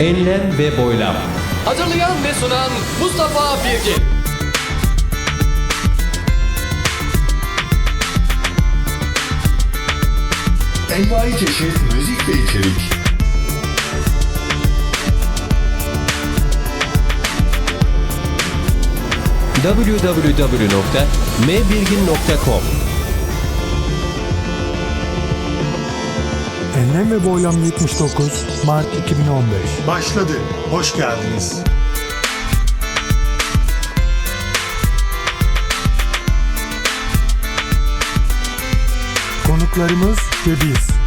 Enlem ve boylam. Hazırlayan ve sunan Mustafa Birgin. Envai çeşit müzik ve içerik. www.mbirgin.com Enlem ve Boylam 79 Mart 2015 Başladı. Hoş geldiniz. Konuklarımız ve biz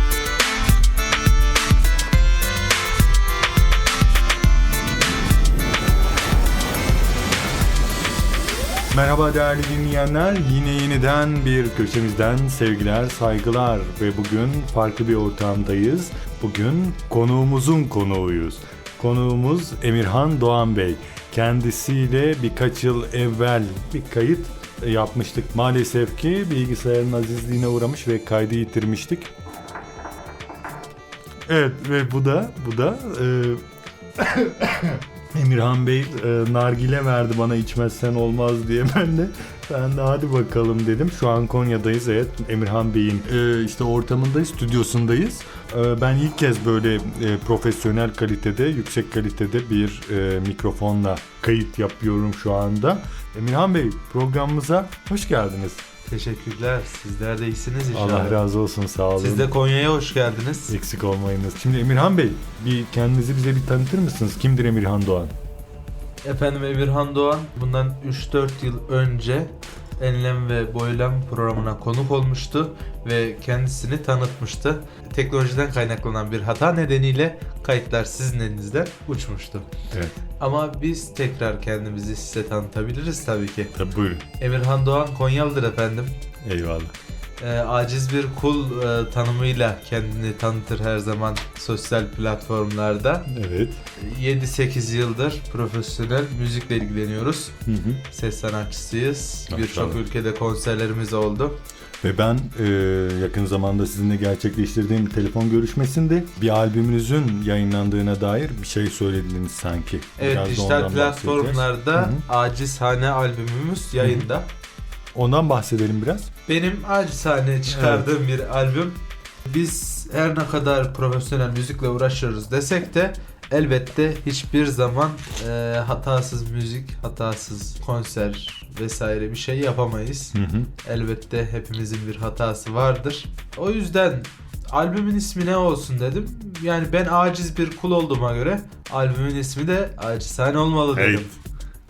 Merhaba değerli dinleyenler. Yine yeniden bir köşemizden sevgiler, saygılar ve bugün farklı bir ortamdayız. Bugün konuğumuzun konuğuyuz. Konuğumuz Emirhan Doğan Bey. Kendisiyle birkaç yıl evvel bir kayıt yapmıştık. Maalesef ki bilgisayarın azizliğine uğramış ve kaydı yitirmiştik. Evet ve bu da bu da e, Emirhan Bey e, nargile verdi bana içmezsen olmaz diye. Ben de ben de hadi bakalım dedim. Şu an Konya'dayız evet Emirhan Bey'in e, işte ortamındayız, stüdyosundayız. E, ben ilk kez böyle e, profesyonel kalitede, yüksek kalitede bir e, mikrofonla kayıt yapıyorum şu anda. Emirhan Bey programımıza hoş geldiniz. Teşekkürler. Sizler de iyisiniz inşallah. Allah razı olsun sağ olun. Siz de Konya'ya hoş geldiniz. Eksik olmayınız. Şimdi Emirhan Bey bir kendinizi bize bir tanıtır mısınız? Kimdir Emirhan Doğan? Efendim Emirhan Doğan bundan 3-4 yıl önce Enlem ve Boylam programına konuk olmuştu ve kendisini tanıtmıştı. Teknolojiden kaynaklanan bir hata nedeniyle kayıtlar sizin elinizden uçmuştu. Evet. Ama biz tekrar kendimizi size tanıtabiliriz tabii ki. Tabii buyurun. Emirhan Doğan Konyalıdır efendim. Eyvallah. Ee, aciz bir kul e, tanımıyla kendini tanıtır her zaman sosyal platformlarda. Evet. 7-8 yıldır profesyonel müzikle ilgileniyoruz. Hı hı. Ses sanatçısıyız. Birçok ülkede konserlerimiz oldu. Ve ben e, yakın zamanda sizinle gerçekleştirdiğim telefon görüşmesinde bir albümünüzün yayınlandığına dair bir şey söylediniz sanki. Evet Biraz dijital platformlarda. Acizhane albümümüz yayında. Ondan bahsedelim biraz. Benim acizhane çıkardığım bir albüm. Biz her ne kadar profesyonel müzikle uğraşıyoruz desek de elbette hiçbir zaman e, hatasız müzik, hatasız konser vesaire bir şey yapamayız. Hı hı. Elbette hepimizin bir hatası vardır. O yüzden albümün ismi ne olsun dedim. Yani ben aciz bir kul olduğuma göre albümün ismi de acizhane olmalı dedim.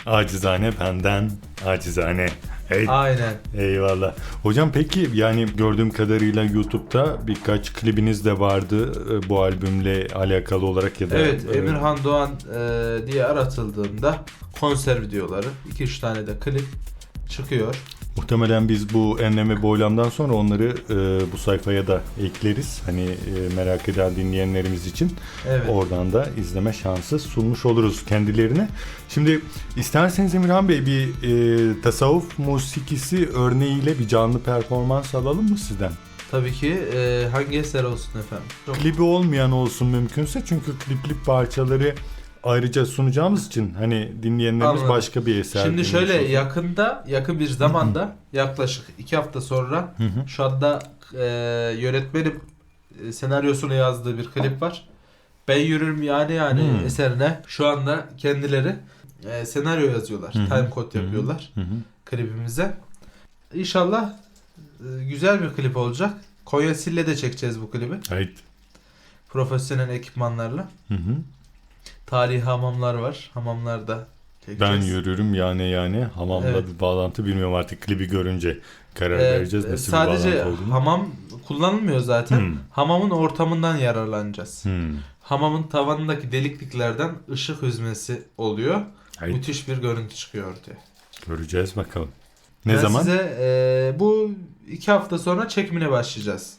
Acizane benden, acizane. Hey. Aynen. Eyvallah. Hocam peki yani gördüğüm kadarıyla YouTube'da birkaç klibiniz de vardı e, bu albümle alakalı olarak ya da Evet e, Emirhan Doğan e, diye aratıldığında konser videoları 2-3 tane de klip çıkıyor. Muhtemelen biz bu enleme boylamdan sonra onları e, bu sayfaya da ekleriz. Hani e, merak eden dinleyenlerimiz için Evet. oradan da izleme şansı sunmuş oluruz kendilerine. Şimdi isterseniz Emirhan Bey bir e, tasavvuf musikisi örneğiyle bir canlı performans alalım mı sizden? Tabii ki e, hangi eser olsun efendim? Klibi olmayan olsun mümkünse çünkü klipli parçaları ayrıca sunacağımız için hani dinleyenlerimiz Anladım. başka bir eser Şimdi şöyle olsun. yakında yakın bir zamanda yaklaşık iki hafta sonra şu anda e, yönetmenim e, senaryosunu yazdığı bir klip var. Ben yürürüm yani yani Hmm. eserine şu anda kendileri e, senaryo yazıyorlar. Time code yapıyorlar hı. klibimize. İnşallah e, güzel bir klip olacak. Konya Sille'de çekeceğiz bu klibi. Evet. Profesyonel ekipmanlarla. Hı hı. Tarihi hamamlar var. Hamamlarda Ben çekeceğiz. yürürüm yani yani hamamla Evet. bir bağlantı bilmiyorum artık klibi görünce karar Ee, vereceğiz nasıl sadece bir bağlantı olduğunu. hamam kullanılmıyor zaten. Hmm. Hamamın ortamından yararlanacağız. Hmm. Hamamın tavanındaki delikliklerden ışık hüzmesi oluyor. Hayır, Müthiş bir görüntü çıkıyor ortaya. göreceğiz bakalım. Ne ben zaman? size e, bu iki hafta sonra çekimine başlayacağız.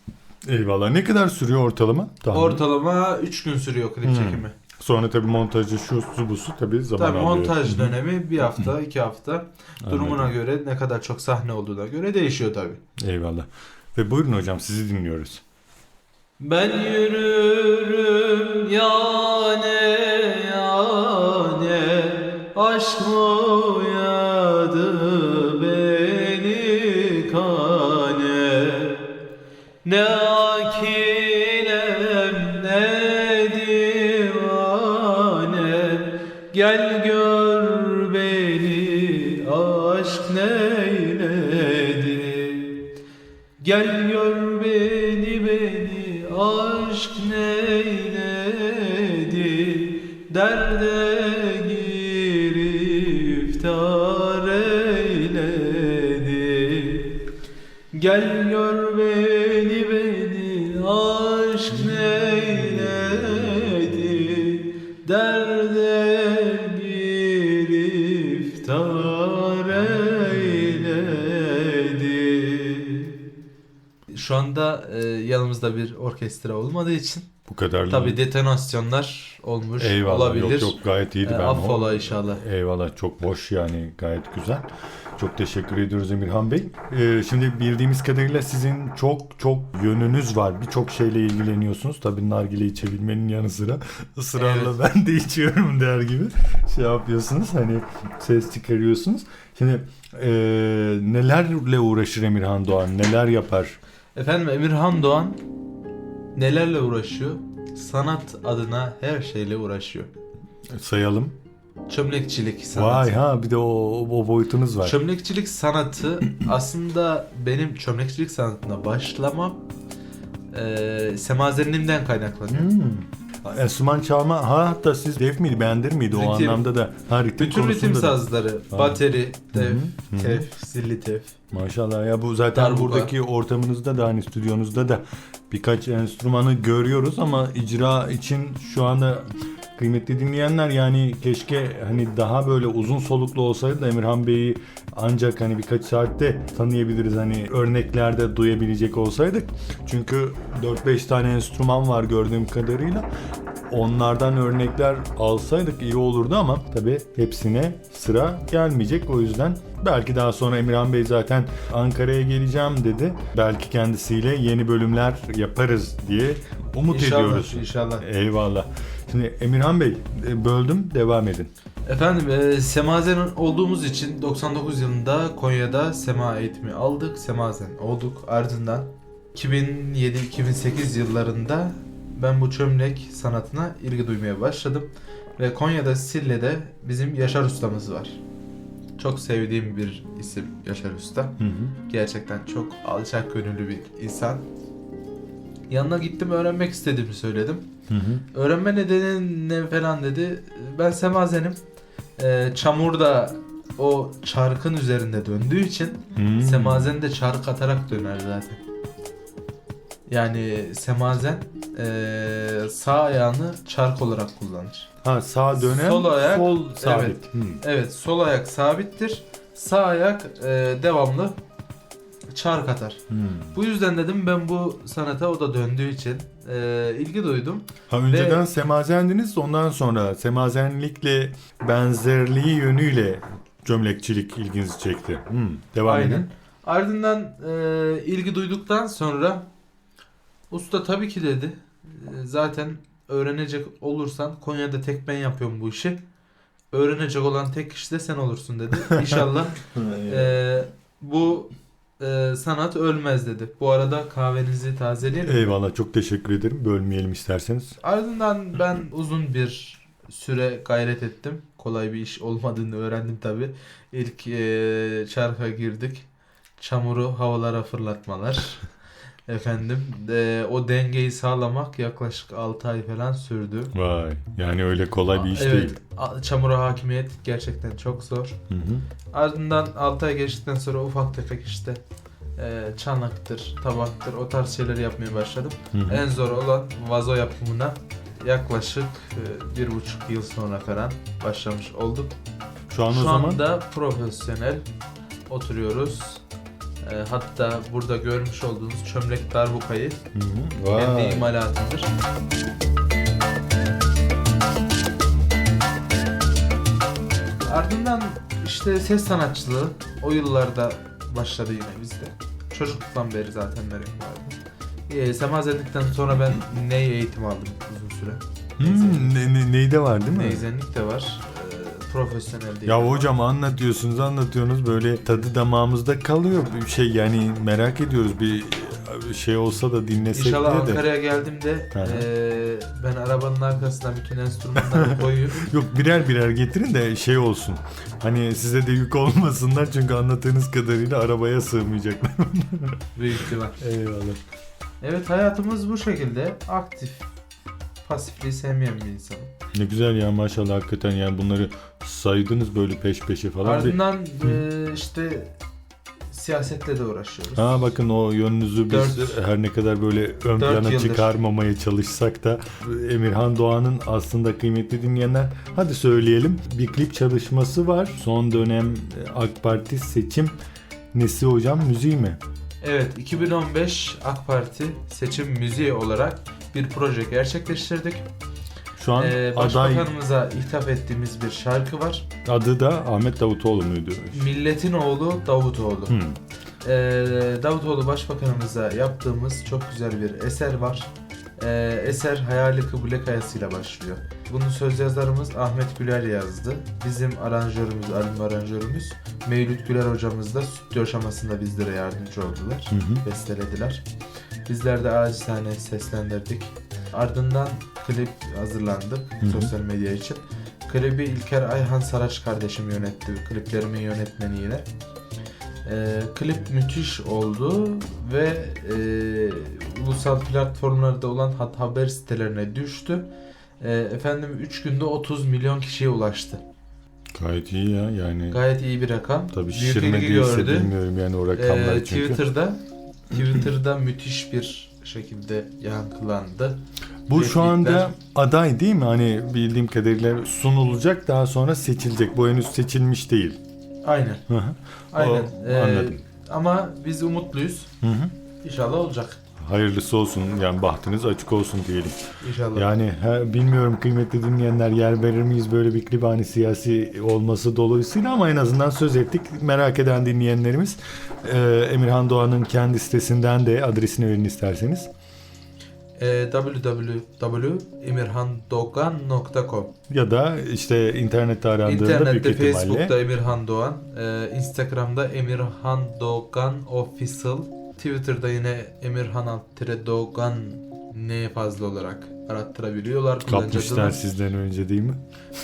Eyvallah. Ne kadar sürüyor ortalama? Tahmin. Ortalama 3 gün sürüyor klip Hmm. çekimi. Sonra tabii montajı şu su bu su tabii zaman tabii, alıyor. montaj dönemi bir hafta iki hafta durumuna Anladım. göre ne kadar çok sahne olduğuna göre değişiyor tabii. Eyvallah. Ve buyurun hocam sizi dinliyoruz. Ben yürürüm yane yane aşkım yanımızda bir orkestra olmadığı için Bu kadar. tabi detonasyonlar olmuş Eyvallah. olabilir. Yok yok gayet iyiydi. E, ben affola o- inşallah. Eyvallah çok boş yani gayet güzel. Çok teşekkür ediyoruz Emirhan Bey. Ee, şimdi bildiğimiz kadarıyla sizin çok çok yönünüz var. Birçok şeyle ilgileniyorsunuz. Tabii nargile içebilmenin yanı sıra ısrarla ben de içiyorum der gibi şey yapıyorsunuz. Hani ses çıkarıyorsunuz. Şimdi ee, nelerle uğraşır Emirhan Doğan? Neler yapar? Efendim Emirhan Doğan nelerle uğraşıyor? Sanat adına her şeyle uğraşıyor. Sayalım. Çömlekçilik sanatı. Vay ha bir de o, o boyutunuz var. Çömlekçilik sanatı aslında benim çömlekçilik sanatına başlamam e, semazenliğimden kaynaklanıyor. Hmm. Enstrüman çalma ha hatta siz dev miydi bendir miydi o Ritim. anlamda da ha ritim Bütün ritim konusunda da. sazları, Ha. bateri, Hı hı. tef, zilli tef. Maşallah ya bu zaten Darbuka. buradaki ortamınızda da hani stüdyonuzda da birkaç enstrümanı görüyoruz ama icra için şu anda kıymetli dinleyenler yani keşke hani daha böyle uzun soluklu olsaydı da Emirhan Bey'i ancak hani birkaç saatte tanıyabiliriz hani örneklerde duyabilecek olsaydık. Çünkü 4-5 tane enstrüman var gördüğüm kadarıyla. Onlardan örnekler alsaydık iyi olurdu ama tabi hepsine sıra gelmeyecek. O yüzden belki daha sonra Emirhan Bey zaten Ankara'ya geleceğim dedi. Belki kendisiyle yeni bölümler yaparız diye umut İnşallah, ediyoruz. inşallah. Eyvallah. Şimdi Emirhan Bey e, böldüm devam edin. Efendim e, semazen olduğumuz için 99 yılında Konya'da sema eğitimi aldık. Semazen olduk. Ardından 2007-2008 yıllarında ben bu çömlek sanatına ilgi duymaya başladım. Ve Konya'da Sille'de bizim Yaşar ustamız var. Çok sevdiğim bir isim Yaşar Usta. Hı hı. Gerçekten çok alçak gönüllü bir insan. Yanına gittim öğrenmek istediğimi söyledim. Hı hı. Öğrenme nedeni ne falan dedi. Ben semazenim. Ee, çamur da o çarkın üzerinde döndüğü için Hmm. semazen de çark atarak döner zaten. Yani semazen ee, sağ ayağını çark olarak kullanır. Ha sağ dönem, Sol ayak, sol sabit. evet. Hmm. Evet sol ayak sabittir. Sağ ayak ee, devamlı çark atar. Hmm. Bu yüzden dedim ben bu sanata o da döndüğü için ee, ilgi duydum. Ha önceden semazendiniz ondan sonra semazenlikle benzerliği yönüyle gömlekçilik ilginizi çekti. Hmm, devam Aynen. edin. Ardından e, ilgi duyduktan sonra usta tabii ki dedi. E, zaten öğrenecek olursan Konya'da tek ben yapıyorum bu işi. Öğrenecek olan tek kişi de sen olursun dedi. İnşallah e, bu e, sanat ölmez dedi. Bu arada kahvenizi tazeleyelim. Eyvallah çok teşekkür ederim. Bölmeyelim isterseniz. Ardından ben uzun bir süre gayret ettim. Kolay bir iş olmadığını öğrendim tabi. İlk e, çarka girdik. Çamuru havalara fırlatmalar. Efendim e, o dengeyi sağlamak yaklaşık 6 ay falan sürdü. Vay yani öyle kolay bir iş evet, değil. çamura hakimiyet gerçekten çok zor. Hı hı. Ardından 6 ay geçtikten sonra ufak tefek işte e, çanaktır, tabaktır o tarz şeyler yapmaya başladım. Hı hı. En zor olan vazo yapımına yaklaşık e, bir buçuk yıl sonra falan başlamış olduk. Şu an o Şu zaman anda profesyonel oturuyoruz. E, hatta burada görmüş olduğunuz çömlek darbukayı hı. kendi Vay. imalatımdır. Ardından işte ses sanatçılığı o yıllarda başladı yine bizde. Çocukluktan beri zaten merak vardı. E, semazenlikten sonra ben ney eğitimi aldım uzun süre. Hmm, ne, ne, neyde var değil mi? Neyzenlik de var. E, profesyonel değil. Ya hocam anlatıyorsunuz anlatıyorsunuz böyle tadı damağımızda kalıyor. Bir şey yani merak ediyoruz bir şey olsa da dinlesek İnşallah diye de. Ankara'ya geldiğimde hı. eee, ben arabanın arkasına bütün enstrümanları koyup Yok birer birer getirin de şey olsun. Hani size de yük olmasınlar çünkü anlattığınız kadarıyla arabaya sığmayacaklar. büyük ihtimal. Eyvallah. Evet hayatımız bu şekilde aktif. Pasifliği sevmeyen bir insanım. Ne güzel ya maşallah hakikaten yani bunları saydınız böyle peş peşe falan. Bir- Ardından eee, işte siyasetle de uğraşıyoruz. Ha bakın o yönünüzü biz Dört- her ne kadar böyle ön plana yıldır. çıkarmamaya çalışsak da Emirhan Doğan'ın aslında kıymetli dinleyenler hadi söyleyelim bir klip çalışması var. Son dönem e, AK Parti seçim nesi hocam müziği mi? Evet 2015 AK Parti seçim müziği olarak bir proje gerçekleştirdik. Şu an Ee, aday başbakanımıza hitap ettiğimiz bir şarkı var. adı da Ahmet Davutoğlu muydu? Milletin oğlu Davutoğlu. Hmm. Ee, Davutoğlu Başbakanımıza yaptığımız çok güzel bir eser var. Ee, eser Hayali Kıble Kayası'yla başlıyor. Bunun söz yazarımız Ahmet Güler yazdı. Bizim aranjörümüz, albüm aranjörümüz Mevlüt Güler hocamız da stüdyo aşamasında bizlere yardımcı oldular. Hı hı. Bestelediler. Bizler de acizane seslendirdik. Ardından klip hazırlandı hı. sosyal medya için. Klibi İlker Ayhan Saraç kardeşim yönetti. Kliplerimin yönetmeniyle. Ee, klip müthiş oldu ve e, ulusal platformlarda olan hat haber sitelerine düştü. E, efendim 3 günde 30 milyon kişiye ulaştı. Gayet iyi ya yani. Gayet iyi bir rakam. Tabii Büyük şişirme değilse gördü. bilmiyorum yani o rakamlar Ee, çünkü. Twitter'da Twitter'da müthiş bir şekilde yankılandı. Bu şu anda replikler. aday değil mi? Hani bildiğim kadarıyla sunulacak daha sonra seçilecek. Bu henüz seçilmiş değil. Aynen. Aynen. O- Ee, anladım. ama biz umutluyuz. Hı hı. İnşallah olacak. Hayırlısı olsun yani bahtınız açık olsun diyelim. İnşallah. Yani he, bilmiyorum kıymetli dinleyenler yer verir miyiz böyle bir klip hani siyasi olması dolayısıyla ama en azından söz ettik. Merak eden dinleyenlerimiz e, Emirhan Doğan'ın kendi sitesinden de adresini verin isterseniz. Ee, www.emirhandogan.com Ya da işte internette arandığında büyük İnternette, ihtimalle. Facebook'ta Emirhan Doğan, e, Instagram'da Emirhan Doğan Official, Twitter'da yine Emirhan Alttire Doğan ne fazla olarak arattırabiliyorlar. Kapmışlar sizden önce değil mi?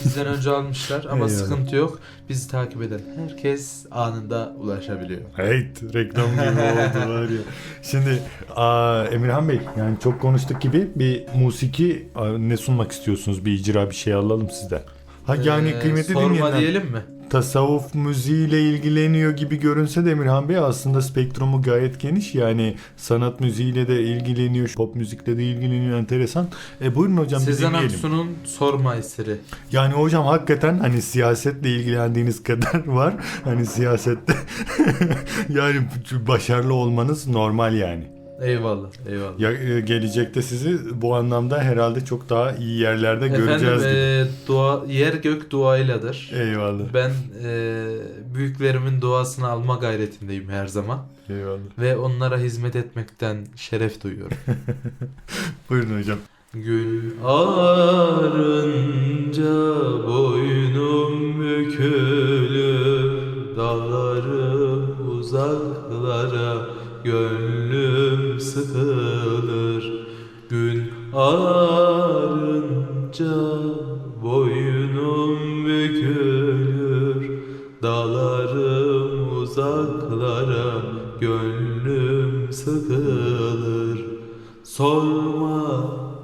Bizden önce almışlar ama Eyvallah. sıkıntı yok. Bizi takip eden herkes anında ulaşabiliyor. Heyt reklam gibi oldu var ya. Şimdi aa, Emirhan Bey yani çok konuştuk gibi bir musiki aa, ne sunmak istiyorsunuz? Bir icra bir şey alalım sizden. Ha yani Ee, kıymetli sorma dinleyenler diyelim mi? Tasavvuf müziğiyle ilgileniyor gibi görünse de Emirhan Bey aslında spektrumu gayet geniş. Yani sanat müziğiyle de ilgileniyor, pop müzikle de ilgileniyor enteresan. E buyurun hocam Sezen dinleyelim. Aksu'nun Sorma eseri. Yani hocam hakikaten hani siyasetle ilgilendiğiniz kadar var. Hani siyasette yani başarılı olmanız normal yani. Eyvallah, eyvallah. Ya, e, gelecekte sizi bu anlamda herhalde çok daha iyi yerlerde göreceğiz Efendim gibi. e, dua, yer gök duayladır. Eyvallah. Ben e, büyüklerimin duasını alma gayretindeyim her zaman. Eyvallah. Ve onlara hizmet etmekten şeref duyuyorum. Buyurun hocam. Gül ağarınca boynum bükülür Dağları uzaklara gönlüm sıkılır. Gün ağarınca boynum bükülür. Dağlarım uzaklara gönlüm sıkılır. Sorma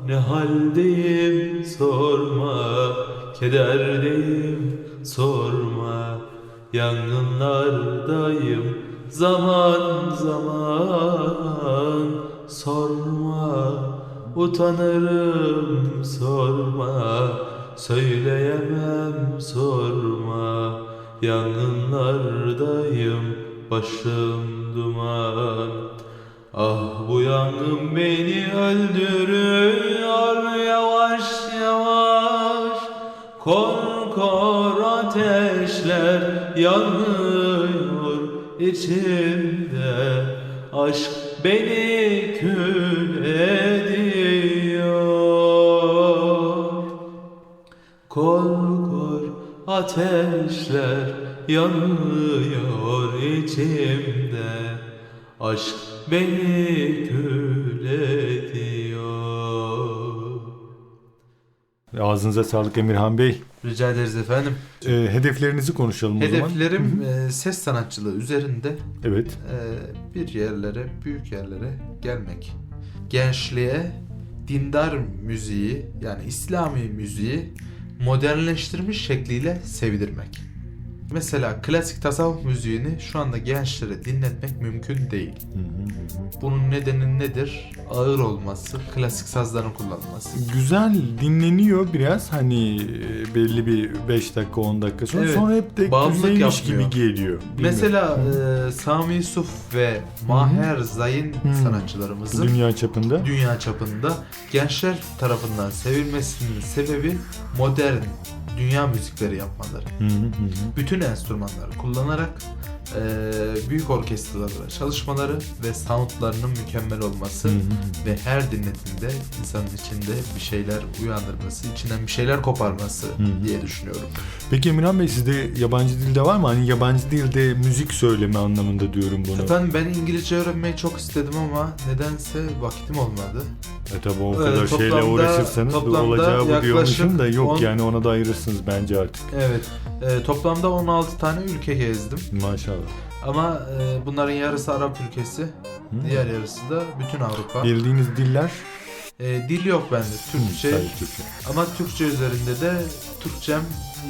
ne haldeyim sorma. Kederdeyim sorma. Yangınlardayım zaman zaman Sorma utanırım sorma. Söyleyemem sorma. Yangınlardayım başım duman. Ah bu yangın beni öldürüyor yavaş yavaş. Kor kor ateşler yanıyor içimde. Aşk beni kül ediyor. Kor Ateşler yanıyor içimde. Aşk beni kül ediyor Ağzınıza sağlık Emirhan Bey. Rica ederiz efendim. Ee, hedeflerinizi konuşalım o zaman. Hedeflerim e, ses sanatçılığı üzerinde Evet. e, bir yerlere, büyük yerlere gelmek. Gençliğe dindar müziği yani İslami müziği modernleştirmiş şekliyle sevdirmek. Mesela klasik tasavvuf müziğini şu anda gençlere dinletmek mümkün değil. Bunun nedeni nedir? Ağır olması, klasik sazların kullanılması. Güzel dinleniyor biraz hani e, belli bir 5 dakika 10 dakika sonra Evet. sonra hep de Bağımlılık güzelmiş gibi yapmıyor. geliyor. Bilmiyorum. Mesela e, Sami Yusuf ve Maher Zayn Hı. sanatçılarımızın dünya çapında dünya çapında gençler tarafından sevilmesinin sebebi modern dünya müzikleri yapmaları. Hı hı hı. Bütün enstrümanları kullanarak e, büyük orkestralarla çalışmaları ve soundlarının mükemmel olması Hı hı. ve her dinletimde insanın içinde bir şeyler uyandırması, içinden bir şeyler koparması hı. diye düşünüyorum. Peki Emirhan Bey sizde yabancı dilde var mı? Hani yabancı dilde müzik söyleme anlamında diyorum bunu. Efendim ben İngilizce öğrenmeyi çok istedim ama nedense vakitim olmadı. E tabi o Ee, kadar şeyle toplamda- uğraşırsanız toplamda olacağı bu diyormuşum da yok on- yani ona da ayırırsınız bence artık. Evet. e, toplamda 16 tane ülke gezdim. Maşallah. Ama e, bunların yarısı Arap ülkesi, diğer yarısı da bütün Avrupa. Bildiğiniz diller E, dil yok bende, Türkçe. Sadece Türkçe. Ama Türkçe üzerinde de Türkçem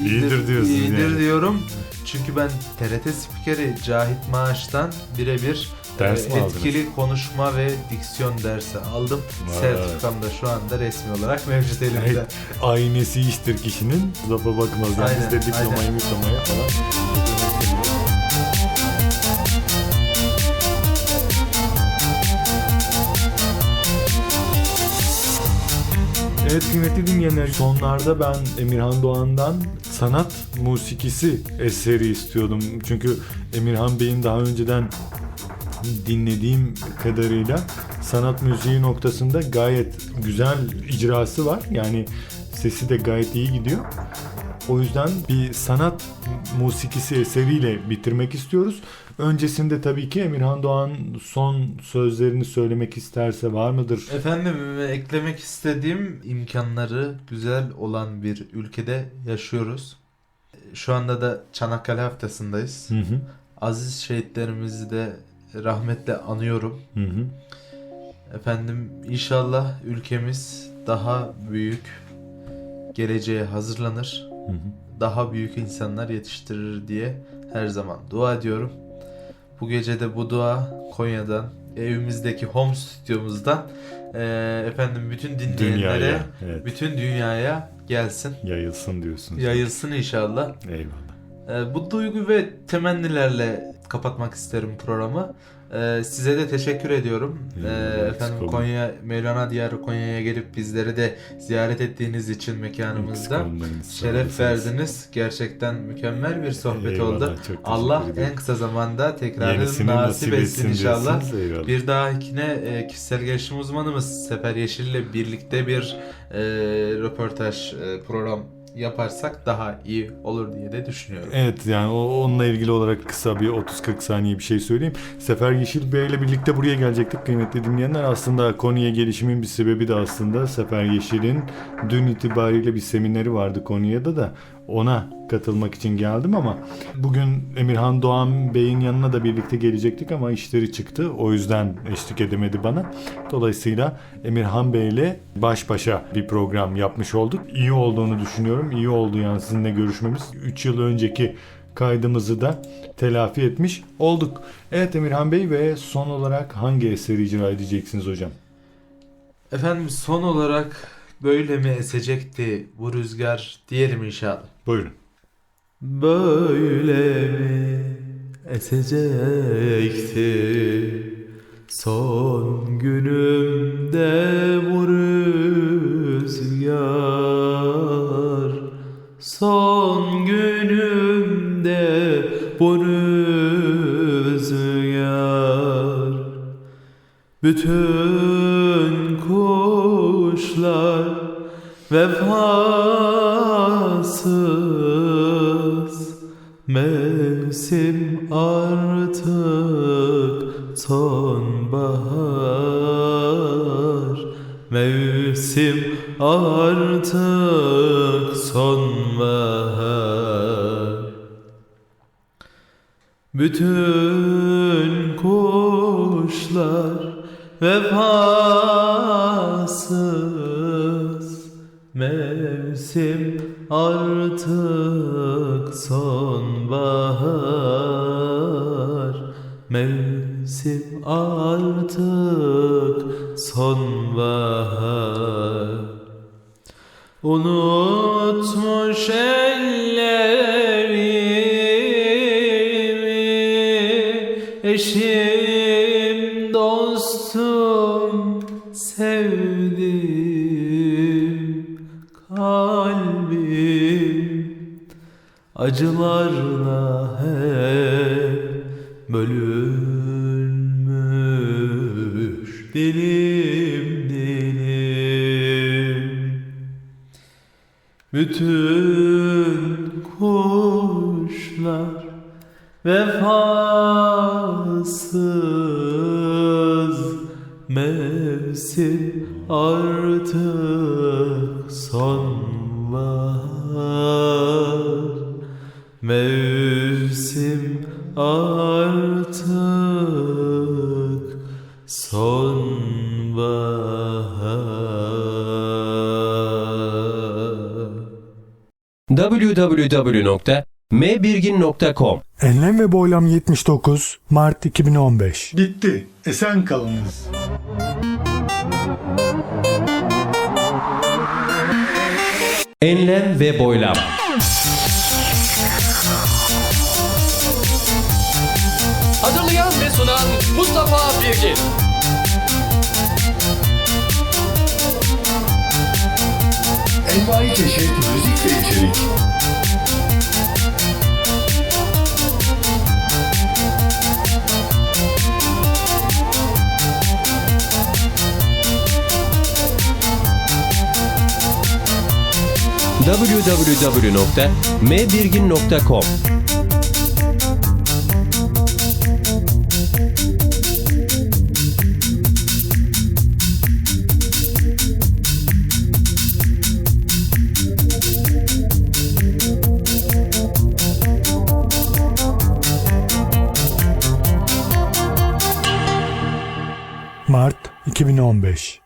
İyidir diyorsun iyidir yani. diyorum. Çünkü ben TRT spikeri Cahit Maaş'tan birebir Ders e, mi aldınız? etkili konuşma ve diksiyon dersi aldım. Vay. Sertifikam da şu anda resmi olarak mevcut elimde. Aynesi iştir kişinin lafa bakmaz. Yani Aynen, bizde diplomayı aynen. falan. Evet kıymetli dinleyenler sonlarda ben Emirhan Doğan'dan sanat musikisi eseri istiyordum. Çünkü Emirhan Bey'in daha önceden dinlediğim kadarıyla sanat müziği noktasında gayet güzel icrası var. Yani sesi de gayet iyi gidiyor. O yüzden bir sanat musikisi eseriyle bitirmek istiyoruz. Öncesinde tabii ki Emirhan Doğan son sözlerini söylemek isterse var mıdır? Efendim eklemek istediğim imkanları güzel olan bir ülkede yaşıyoruz. Şu anda da Çanakkale haftasındayız. Hı hı. Aziz şehitlerimizi de rahmetle anıyorum. Hı hı. Efendim inşallah ülkemiz daha büyük geleceğe hazırlanır. Hı hı. Daha büyük insanlar yetiştirir diye her zaman dua ediyorum. Bu gece de bu dua Konya'dan, evimizdeki home stüdyomuzdan eee, efendim bütün dinleyenlere, Dünyaya evet, bütün dünyaya gelsin. yayılsın diyorsunuz. Yayılsın inşallah. Eyvallah. Ee, bu duygu ve temennilerle kapatmak isterim programı. Ee, size de teşekkür ediyorum. Ee, efendim Konya, Mevlana Diyarı Konya'ya gelip bizleri de ziyaret ettiğiniz için mekanımızda şeref verdiniz. Gerçekten mükemmel bir sohbet Eyvallah, oldu. Allah ediyorum. en kısa zamanda tekrarını Yenisini nasip etsin inşallah. diyorsunuz. Bir dahakine e, kişisel gelişim uzmanımız Sefer Yeşil ile birlikte bir e, röportaj e, program yaparsak daha iyi olur diye de düşünüyorum. Evet yani o, onunla ilgili olarak kısa bir 30-40 saniye bir şey söyleyeyim. Sefer Yeşil Bey ile birlikte buraya gelecektik kıymetli dinleyenler. Aslında konuya gelişimin bir sebebi de aslında Sefer Yeşil'in dün itibariyle bir semineri vardı Konya'da da ona katılmak için geldim ama bugün Emirhan Doğan Bey'in yanına da birlikte gelecektik ama işleri çıktı. O yüzden eşlik edemedi bana. Dolayısıyla Emirhan Bey ile baş başa bir program yapmış olduk. İyi olduğunu düşünüyorum. İyi oldu yani sizinle görüşmemiz. 3 yıl önceki kaydımızı da telafi etmiş olduk. Evet Emirhan Bey ve son olarak hangi eseri icra edeceksiniz hocam? Efendim son olarak böyle mi esecekti bu rüzgar diyelim inşallah. Buyurun. Böyle mi esecekti son günümde bu rüzgar. Son günümde bu rüzgar. Bütün kuşlar vefasız Mevsim artık sonbahar. Mevsim artık sonbahar. Bütün kuşlar vefasız Mevsim artık sonbahar Mevsim artık sonbahar. Unutmuş ellerimi Eşim, acılarla Mevsim artık sonbahar www.mbirgin.com Enlem ve Boylam 79 Mart 2015 Bitti. Esen kalınız. Enlem ve boylam. Sunan Mustafa Birgin. Envai çeşit müzik ve içerik. www.mbirgin.com 2015